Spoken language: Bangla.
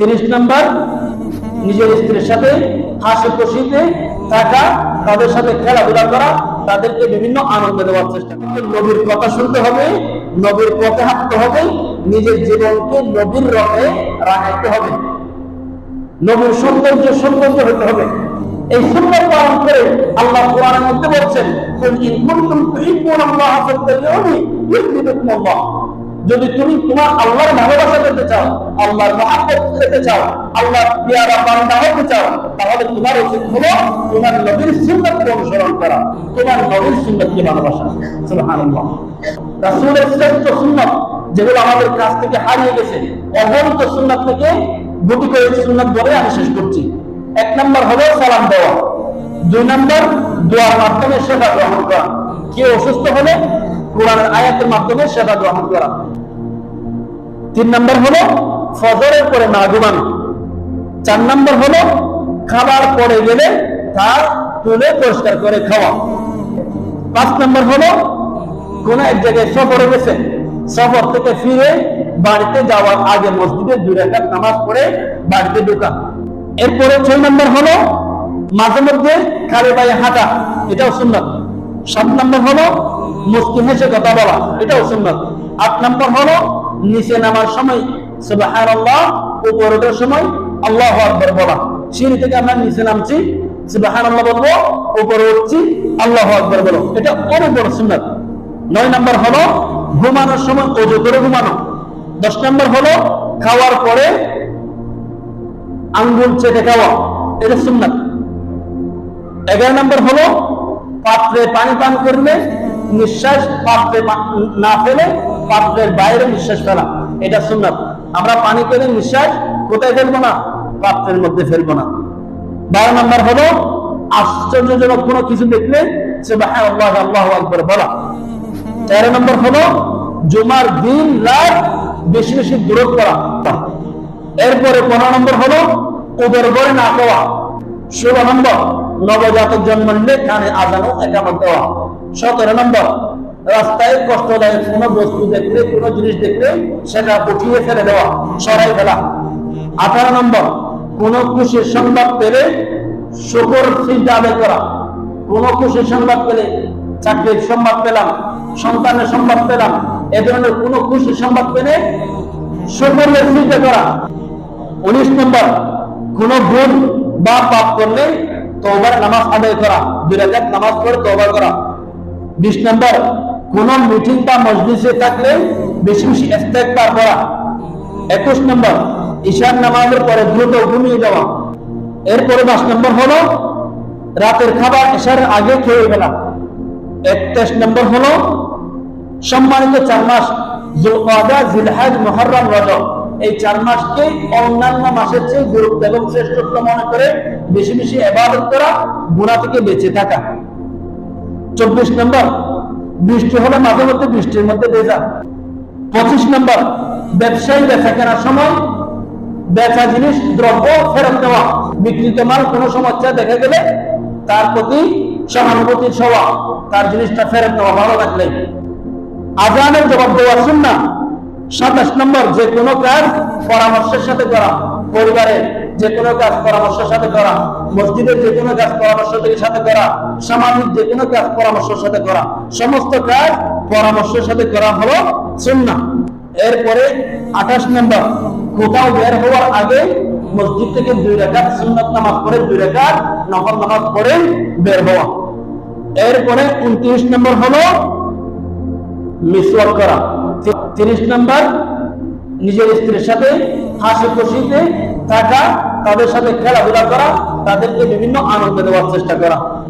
তিরিশ নাম্বার, নিজের স্ত্রীর সাথে হাসি খুশিতে থাকা, তাদের সাথে খেলাধুলা করা, তাদেরকে বিভিন্ন আনন্দ দেওয়ার চেষ্টা করা নবীর কথা শুনতে হবে, নবীর পথে হাঁটতে হবে, নিজের জীবনকে নবীর রঙে রাখাইতে হবে। নবীর সৌন্দর্য সৌন্দর্য হতে হবে। এই সুন্দর পালন করে আল্লাহ কোরআনের মধ্যে বলছেন যদি তুমি তোমার আল্লাহর ভালোবাসা পেতে চাও, আল্লাহর মহাব্বত পেতে চাও, আল্লাহর পিয়ারা হতে চাও, তাহলে তোমার উচিত হলো তোমার নবীর সুন্নাতকে অনুসরণ করা, তোমার নবীর সুন্নাতকে ভালোবাসা। শ্রেষ্ঠ সুন্নাত যেগুলো আমাদের কাছ থেকে হারিয়ে গেছে থেকে করে সুন্নাত বলে আমি শেষ করছি। এক নম্বর হলো সালাম দেওয়া। দুই নম্বর, দোয়ার মাধ্যমে সেবা গ্রহণ করা। কেউ অসুস্থ হলে কোরআনের আয়াতের মাধ্যমে সেবা গ্রহণ করা। তিন নম্বর হলো ফজরের পরে না ঘুমানো চার নম্বর হলো খাবার পরে গেলে তা তুলে পরিষ্কার করে খাওয়া। পাঁচ নম্বর হলো কোন এক জায়গায় সফরে গেছে সফর থেকে ফিরে বাড়িতে যাওয়ার আগে মসজিদে দুই রাকাত নামাজ পড়ে বাড়িতে ঢোকা। এরপরে ছয় নম্বর হলো মাঝে মধ্যে খালি পায়ে হাঁটা, এটাও সুন্দর সাত নম্বর হলো মুস্কি হেসে কথা বলা, এটাও সুন্দর আট নম্বর হলো নিচে নামার সময়, সুবহানাল্লাহ উপর ওঠার সময়, আল্লাহ আকবার বলা। সিঁড়ি থেকে আমরা নিচে নামছি, সুবহানাল্লাহ বলব, উপরে উঠছি, আল্লাহু আকবার বলো। এটা অনেক বড় সুন্নত। নয় নম্বর হলো ঘুমানোর সময় অজু করে ঘুমানো। দশ নম্বর হলো খাওয়ার পরে আঙ্গুল চেটে খাওয়া। এটা সুন্নাত। এগারো নম্বর হলো পাত্রে পানি পান করলে নিঃশ্বাস পাত্রে না ফেলে পাত্রের বাইরে নিঃশ্বাস ফেলা, এটা সুন্নাত। আমরা পানি করে নিঃশ্বাস কোথায় ফেলব না? পাত্রের মধ্যে ফেলব না। বারো নম্বর হলো, আশ্চর্যজনক কোনো কিছু দেখলে সে আল্লাহ আল্লাহ আকবর বলা। তেরো নম্বর হলো, জুমার দিন রাত বেশি বেশি দূরত করা এরপরে পনেরো নম্বর হলো উদর করে না দেওয়া ষোলো নম্বর, নবজাতক জন্ম নিলে কানে আজানো একামত দেওয়া। সতেরো নম্বর রাস্তায় কষ্টদায়ক কোনো বস্তু দেখলে, কোনো জিনিস দেখলে সেটা উঠিয়ে ফেলে দেওয়া, সরাই ফেলা। আঠারো নম্বর, কোন খুশির সংবাদ পেলে শুকর আদায় করা। কোন খুশির সংবাদ পেলে চাকরির সংবাদ পেলাম, সন্তানের সংবাদ পেলাম, এ ধরনের কোন খুশির সংবাদ পেলে শুকরের সিজদা করা। উনিশ নম্বর, কোন ভুল বা পাপ করলে তওবার নামাজ আদায় করা, দুই নামাজ পড়ে তওবা করা। বিশ নম্বর কোন মিটিং বা মসজিদে থাকলে বেশি বেশি ইস্তেগফার করা। একুশ নম্বর, ঈশান নামাজের পরে দ্রুত ঘুমিয়ে যাওয়া। এরপরে দশ নম্বর হলো, রাতের খাবার ঈশার আগে খেয়ে ফেলা। একত্রিশ নম্বর হলো, সম্মানিত চার মাস জুলকাদা, জিলহাজ, মুহররম, রজব। এই চার মাসকে অন্যান্য মাসের চেয়ে গুরুত্ব এবং শ্রেষ্ঠত্ব মনে করে বেশি বেশি ইবাদত করা, গুনাহ থেকে বেঁচে থাকা। চব্বিশ নম্বর বৃষ্টি হলে মাঝে মধ্যে বৃষ্টির মধ্যে ভেজা পঁচিশ নম্বর, ব্যবসায়ী বেচা কেনার সময় বেচা জিনিস, দ্রব্য ফেরত দেওয়া বিক্রিত মাল কোনো সমস্যা দেখা গেলে তার প্রতি সহানুভূতি সওয়া তার জিনিসটা ফেরত দেওয়া ভালো লাগলে। আজানের জবাব দেওয়া শুননা সাতাশ নম্বর, যে কোনো কাজ পরামর্শের সাথে করা। পরিবারের যে কোনো কাজ পরামর্শের সাথে করা, মসজিদের যে কোনো কাজ পরামর্শের সাথে করা, সামাজিক যে কোনো কাজ পরামর্শের সাথে করা, সমস্ত কাজ পরামর্শের সাথে করা হলো সুন্না এরপরে আঠাশ নম্বর কোথাও বের হওয়ার আগে মসজিদ থেকে দুই রেখাত সুন্নত নামাজ পড়ে, দুই রেখাত নফল নামাজ পড়ে বের হওয়া। এরপরে উনত্রিশ নম্বর হলো মিসওয়াক করা। তিরিশ নম্বর, নিজের স্ত্রীর সাথে হাসি খুশিতে থাকা তাদের সাথে খেলাধুলা করা তাদেরকে বিভিন্ন আনন্দ দেওয়ার চেষ্টা করা।